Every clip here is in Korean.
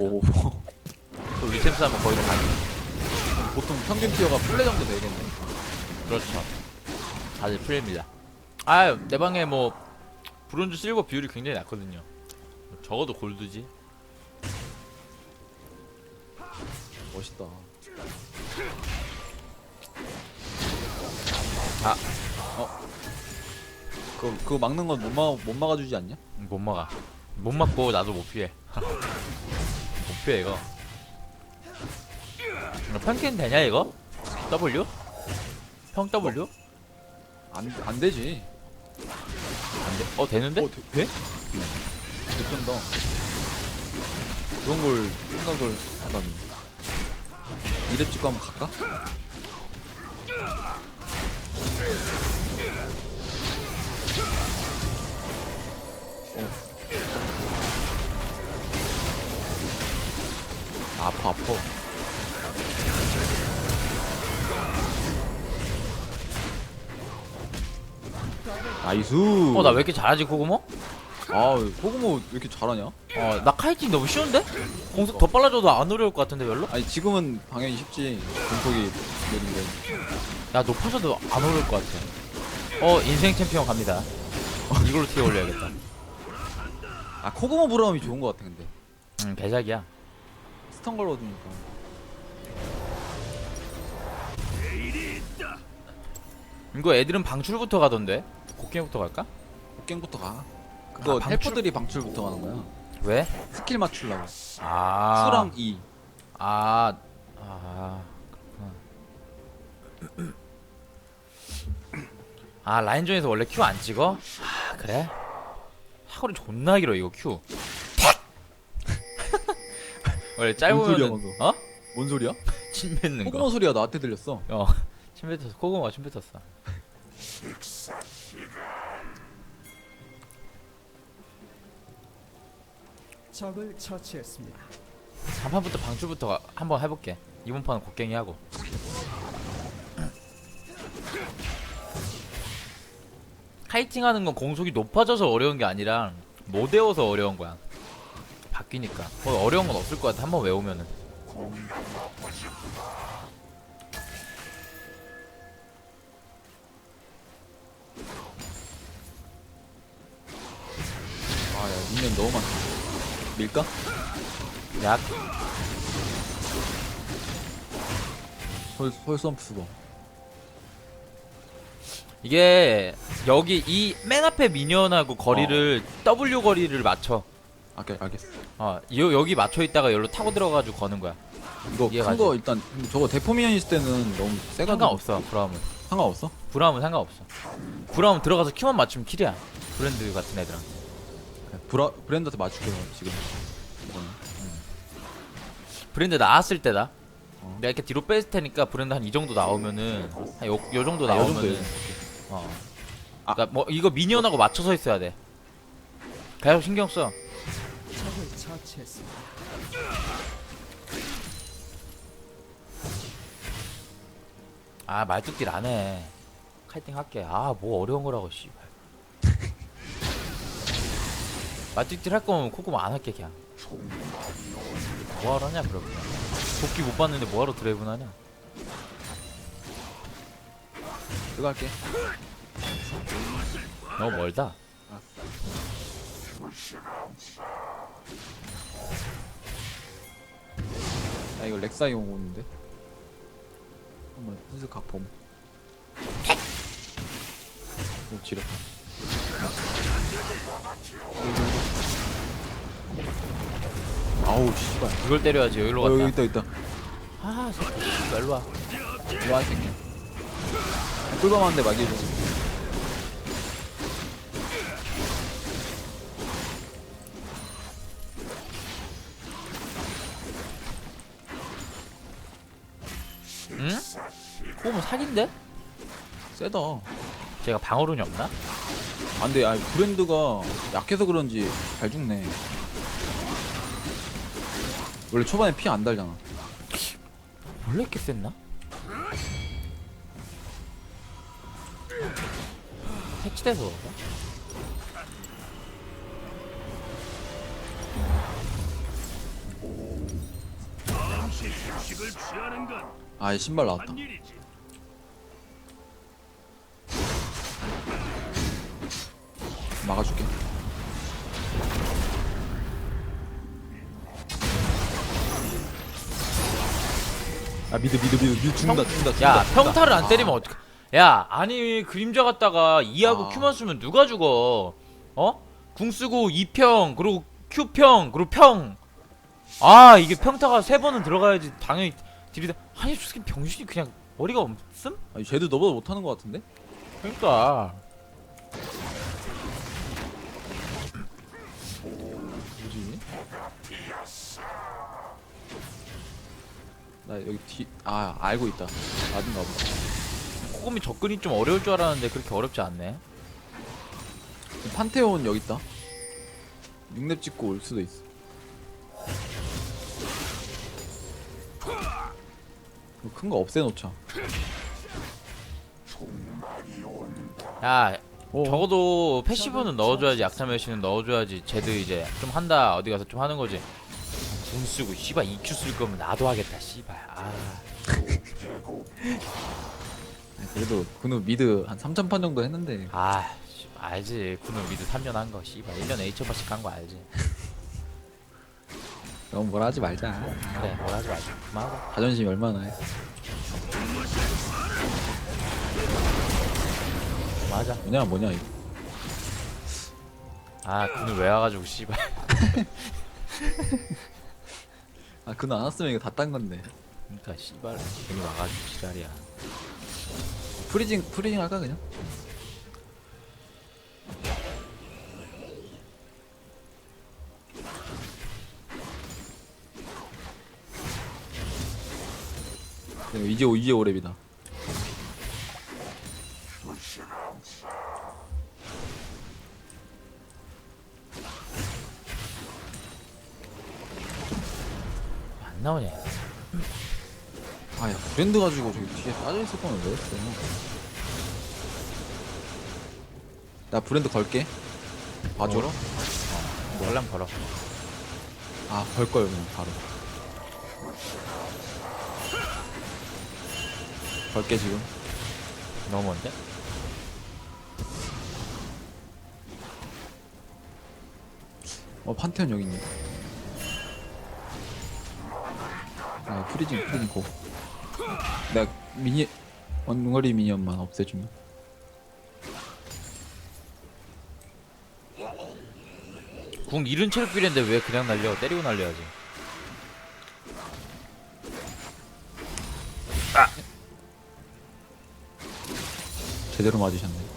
오또 리템스 하면 거의 다 가능. 보통 평균 티어가 플레 정도 되겠네 그렇죠. 다들 프레입니다. 아, 내 방에 뭐 브론즈 실버 비율이 굉장히 낮거든요. 적어도 골드지. 멋있다 아. 어 그거, 그거 막는 건 못 막, 못 막아주지 않냐? 못 막아. 못 막고 나도 못 피해. 못 피해 이거. 평캔 되냐 이거? W? 평 W? 안, 안 되지 안 돼. 어 되는데? 어 되, 돼? 어쩐다 그런 걸 생각을 하다니 이랩 찍고 한번 갈까? 어. 아파 아파 나이스 어 나 왜 이렇게 잘하지 코고모? 아 호구모 왜 이렇게 잘하냐? 어 나 카이팅 너무 쉬운데? 공속 더 빨라져도 안 어려울 것 같은데 별로? 아니 지금은 당연히 쉽지 공속이 느린데 야 높아져도 안 어려울 것 같아. 어 인생 챔피언 갑니다. 이걸로 티어 올려야겠다. 아 코구모 브라움이 좋은 것 같아 근데 음 개작이야. 스턴 걸어두니까 이거 애들은 방출부터 가던데? 곡괭이부터 갈까? 곡괭부터 가 그거 아, 방출? 헬퍼들이 방출부터 가는 거야 왜? 스킬 맞추려고 아. 수랑 E 아. 아. 그렇구나. 아, 라인전에서 원래 Q 안 찍어? 아, 그래? 사거리 존나 길어, 이거 Q. 원래 뭔 소리야, 짧으면 방금? 어? 뭔 소리야? 침 뱉는 거. 코구모 소리가 나한테 들렸어 어. 침 뱉었어. 코고모가 침 뱉었어. 적을 처치했습니다. 한 판부터 방출부터 가- 한번 해볼게. 이번 판은 곡괭이 하고. 카이팅 하는 건 공속이 높아져서 어려운 게 아니라 못 외워서 어려운 거야. 바뀌니까. 거의 어려운 건 없을 것 같아. 한번 외우면은. 아야 미니언 너무 많다 밀까? 약. 솔, 솔선프 수거 이게 여기 이 맨 앞에 미니언하고 거리를 W 거리를 맞춰. 아, 알, 알겠어 어, 요, 여기 맞춰 있다가 여기로 타고 들어가지고 거는 거야. 이거 이해가지? 큰거 일단 저거 대포 미니언 있을 때는 너무 세가 상관없어, 브라움은. 상관없어? 브라움은 상관없어. 브라움 들어가서 키만 맞추면 킬이야. 브랜드 같은. 그래, 브라, 브랜드한테 맞출게요 지금 이거는. 브랜드 나왔을 때다. 어. 내가 이렇게 뒤로 뺐을 테니까 브랜드 한 이 정도 나오면은 한 요, 요 정도 아, 요 나오면은 정도예요? 어. 아. 그러니까 뭐 이거 미니언하고 맞춰서 있어야 돼. 계속 신경 써. 처치했습니다. 아 말뚝질 안 해. 카이팅 할게. 아 뭐 어려운 거라고 씨발. 말뚝질 할 거면 코코모 안 할게 그냥. 뭐하러 하냐 그러면. 도끼 못 봤는데 뭐하러 드래곤 하냐. 그거 할게 너무 멀다. 아 이거 렉사이용 오는데? 한번 슬슬 각봄. 오 지렸다. 아우 씨발. 이걸 때려야지 여기로 어 갔다. 여기 있다 있다. 아 새끼 씨발 일로 와. 이와 새끼. 꿀밤한데 막이해줘 사기인데? 세다 제가 방어론이 없나? 안돼 아 브랜드가 약해서 그런지 잘 죽네 원래 초반에 피 안 달잖아 원래 이렇게 셌나? 해치돼서 그런가? 아 신발 나왔다 일이지. 막아줄게 아 미드 미드 미드 미드 죽는다 죽는다 죽는다 야 죽는다. 평타를 안 아, 때리면 어떡 야 아니 그림자 갔다가 2하고 아. 큐만 쓰면 누가 죽어 어? 궁 쓰고 2평 그리고 Q평 그리고 평아 이게 평타가 세 번은 들어가야지 당연히 딜이 아니 저 새끼 병신이 그냥 머리가 없음? 아니 쟤도 너보다 못하는 것 같은데? 그러니까 나 여기 뒤 아 알고 있다. 나든가 보다. 코금이 접근이 좀 어려울 줄 알았는데 그렇게 어렵지 않네. 판테온 여기 있다. 6렙 찍고 올 수도 있어. 큰 거 없애놓자. 야 어. 적어도 패시브는 넣어줘야지 약타 메시는 넣어줘야지 쟤도 이제 좀 한다. 어디 가서 좀 하는 거지 돈 쓰고 씨발 EQ 쓸 거면 나도 하겠다 씨발 아 그래도 근우 미드 한 3천판 정도 했는데 아, 씨, 알지. 군은 미드 3년 한 거, 씨발. 1년에 2천만씩 한거 알지. 너무 뭐라 하지 말자 그래, 뭘 하지 말자. 그만하자. 자존심이 얼마나 해 그만하자. 뭐냐 뭐냐 이거 아, 군을 왜 와가지고, 씨발. 아 근우 안 왔으면 이거 다 딴 건데 그니까, 씨발. 괜히 와가지고, 지랄이야. 프리징 프리징 할까 그냥? 네, 이제 오- 이제 오랩이다. 안 나오냐. 아야 브랜드 가지고 저기 뒤에 빠져 있을 거면 왜 했어? 나 브랜드 걸게. 봐줘라. 걸랑 걸어. 아걸걸 그냥 바로. 걸게 지금. 너무 먼데? 어 판테온 여기 있네. 아 프리징 프리징 고. 내가 미니 원거리 미니언만 없애주면. 궁 잃은 체력 비례인데 왜 그냥 날려? 때리고 날려야지. 제대로 맞으셨네.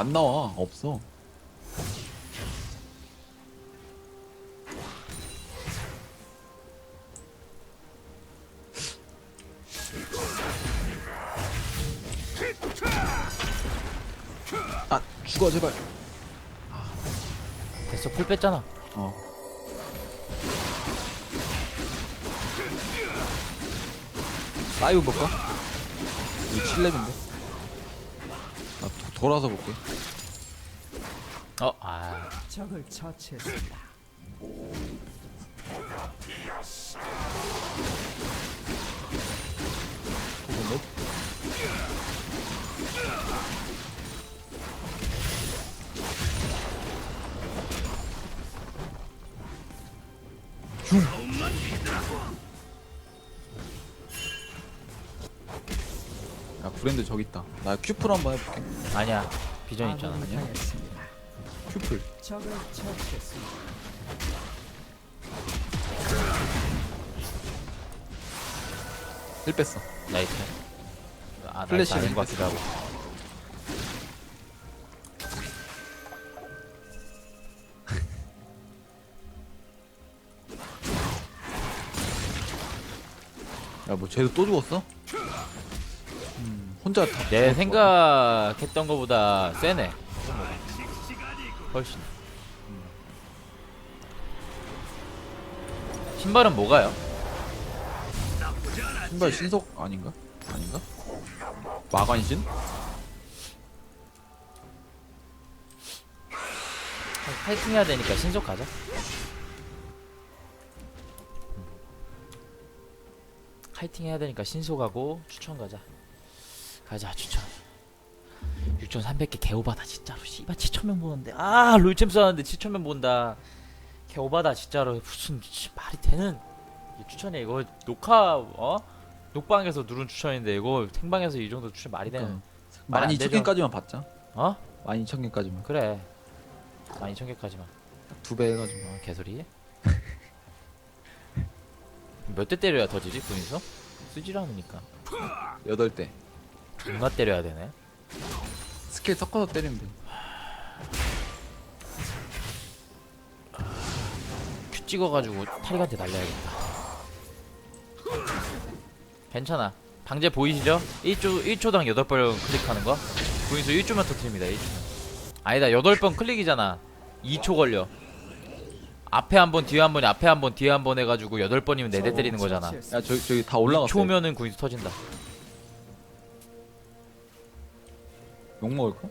안 나와 없어. 아 죽어 제발. 됐어, 풀 뺐잖아. 어. 사이브 볼까? 이거 7렙인데? 돌아서 볼게. 어, 아. 적을 처치했습니다. 브랜드 저기 있다. 나 큐플 한번 해볼게. 아니야. 비전 있잖아. 아군이 당했습니다. 큐플. 적을 처치했습니다. 힐 뺐어. 나이스. 아, 플래시 아닌 것 같기도 하고. 야 뭐 쟤도 또 죽었어? 음, 혼자 다 내 생각했던 거보다 세네. 훨씬. 신발은 뭐가요? 신발 신속 아닌가? 아닌가? 마간신? 파이팅 해야 되니까 신속 가자. 음. 파이팅 해야 되니까 신속하고 추천 가자. 가자 추천. 6,300개 개오바다 진짜로. 씨발 7,000명 보는데. 아 롤챔 써는데 7,000명 본다. 개오바다 진짜로. 무슨 씨, 말이 되는. 추천해 이거 녹화 어? 녹방에서 누른 추천인데 이거 생방에서 이 정도 추천 말이 되는. 그러니까. 말이 안 12,000개까지만 받자? 어? 12,000개까지만. 그래. 12,000개까지만. 두 배 해가지고 어, 개소리? 몇 대 때려야 터지지 군인서? 쓰질 않으니까. 8대 존나 때려야 되네. 스킬 섞어서 때리면 돼. 큐 찍어가지고 탈익한테 날려야겠다. 괜찮아. 방제 보이시죠? 1초, 1초당 8번 클릭하는 거? 군인서 1초만 터트립니다 1초만 아니다 8번 클릭이잖아. 2초 걸려. 앞에 한 번 뒤에 한 번 앞에 한 번 뒤에 한 번 해가지고 8번이면 4대 때리는 거잖아. 야 저기 저기 다 올라갔어 초면은 군인서 터진다 욕먹을까?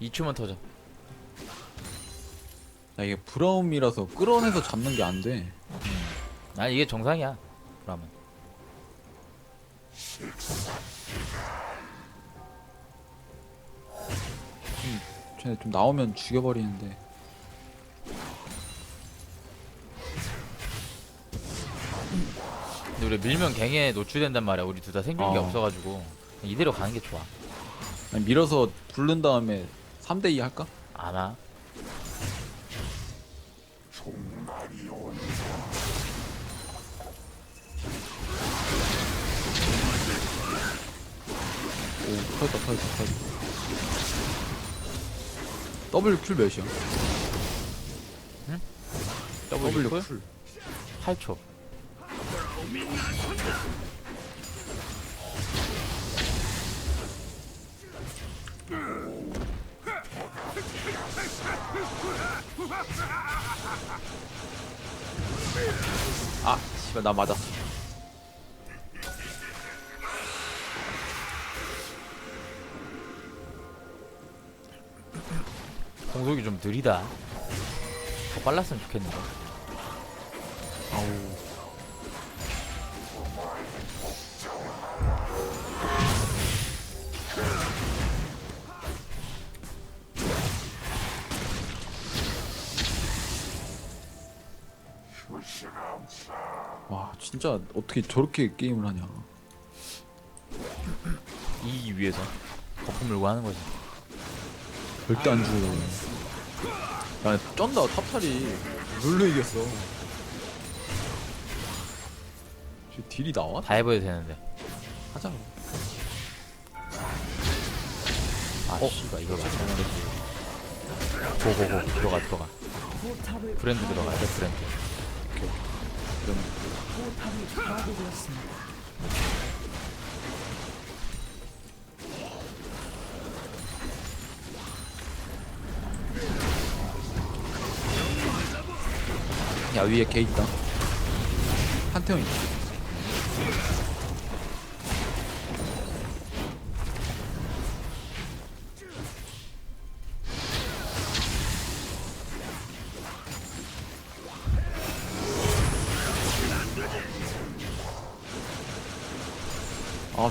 2초만 터져. 야 이게 브라움이라서 끌어내서 잡는 게 안 돼. 난 이게 정상이야 그러면 쟤네 좀 나오면 죽여버리는데. 근데 우리 밀면 갱에 노출된단 말이야. 우리 둘 다 생존기 어. 없어가지고 이대로 가는 게 좋아. 아니, 밀어서 부른 다음에 3대2 할까? 안 와. 오 터졌다 터졌다 터졌다 W 쿨 몇이야? W 쿨? 쿨 8초. 아 씨발 나 맞았어 공속이 좀 느리다. 더 빨랐으면 좋겠는데. 와 진짜 어떻게 저렇게 게임을 하냐 이기기 위해서 거품 물고 하는 거지. 절대 안 죽어 야 쩐다 탑탈이 룰로 이겼어 저 딜이 나와? 다 해봐야 되는데. 하자 아, 씨발 이거 맞춰야 고고고 들어가 들어가. 브랜드 들어가야 돼 브랜드. 파괴되었습니다. 야 위에 개 있다 한태형 있다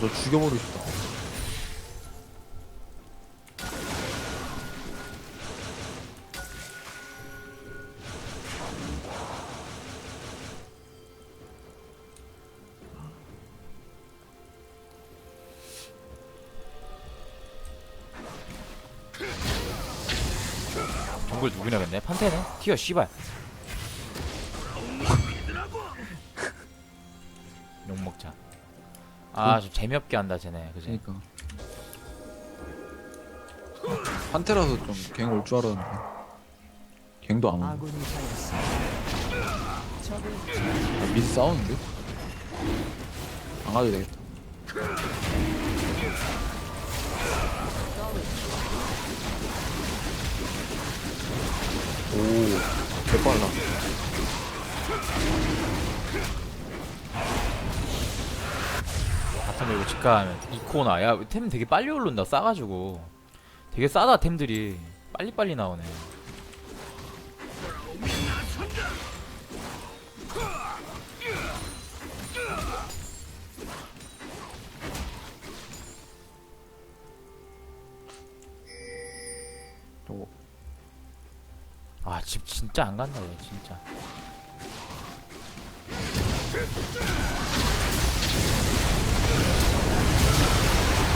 저 죽여버리고 싶다 누구냐겠네. 판테네. 튀어 씨발. 아, 좀 재미없게 한다 쟤네. 그지? 그니까 판테라서 좀갱올 줄 알았는데 갱도 안 오네 아군이 하였습니다. 적을 아, 미드 싸우는데? 안 가도 되겠다. 오, 개빨라. 바텀 밀고 집가하면 이코나 야 템 되게 빨리 오른다. 싸가지고. 되게 싸다 템들이. 빨리빨리 나오네. 아 집 진짜 안 간다 얘 진짜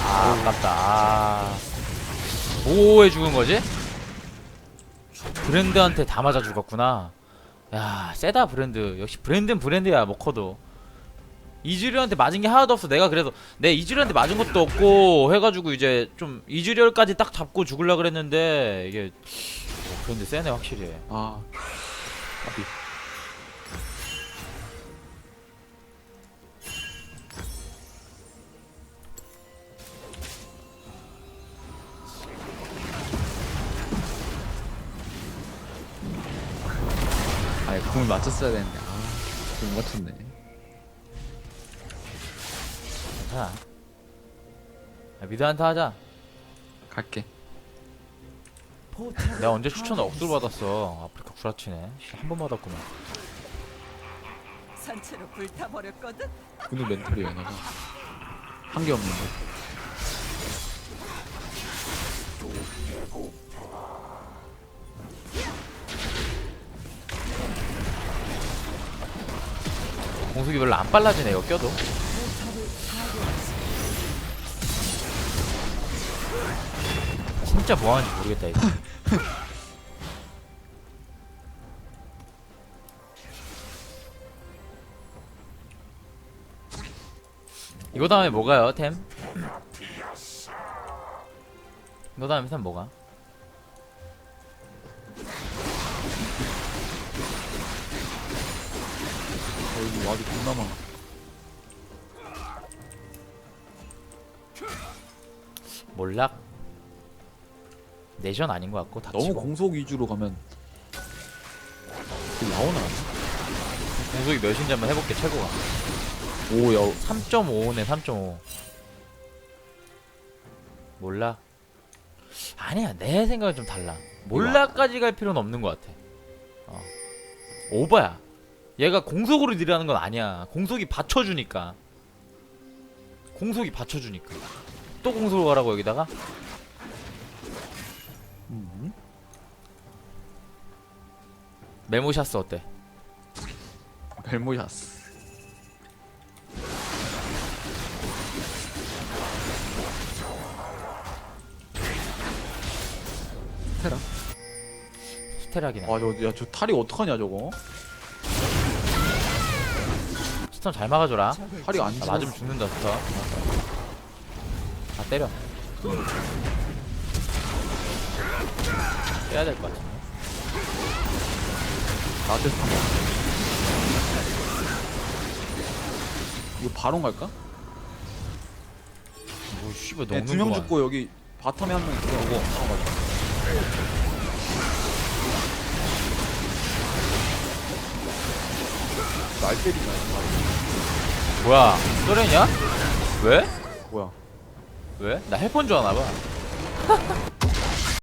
아 아깝다. 아. 뭐해 죽은 거지? 브랜드한테 다 맞아 죽었구나. 야 세다 브랜드. 역시 브랜드는 브랜드야 먹커도. 이즈리얼한테 맞은 게 하나도 없어. 내가 그래서 내 이즈리얼한테 맞은 것도 없고 해가지고 이제 좀 이즈리얼까지 딱 잡고 죽을라 그랬는데 이게 어, 브랜드 세네 확실히. 아 맞췄어야 되는데. 아궁 맞췄네 괜찮아. 야, 미드 한타 하자. 갈게. 내가 언제 추천을 억수로. 받았어? 아프리카 구라치네. 한번 받았구만. 산채로 불타버렸거든. 오늘 멘탈이야 내가? 한 게 없는데 공속이 별로 안 빨라지네 이거 껴도. 진짜 뭐하는지 모르겠다 이거 이거 다음에 뭐가요 템? 이거 다음에 템 뭐가? 여기 와도 존나 많아. 몰락? 내전 아닌 것 같고 닥치고. 너무 공속 위주로 가면 그 나오나? 공속이 몇인지 한번 해볼게 최고가. 오야. 3.5네 3.5 몰라? 아니야 내 생각은 좀 달라. 몰라까지 갈 필요는 없는 것 같아. 어. 오버야 얘가 공속으로 딜하는 건 아니야. 공속이 받쳐주니까. 공속이 받쳐주니까. 또 공속으로 가라고 여기다가? 음. 메모샷스 어때? 벨모샤스 테라? 스테라긴 해. 아저야저 탈이 어떡하냐 저거 스턴 잘 막아줘라. 적을 탈이 안 아, 맞으면 죽는다 스턴. 아 때려. 빼야 될 것 같은데. 나한테 먹어. 이거 바론 갈까? 뭐 씨발 네, 너무 두명 죽고 여기 바텀에 한 명 있어 오고. 날 때리지 마 뭐야 소렌이야? 왜? 뭐야 왜? 나 헬퍼인 줄 아나봐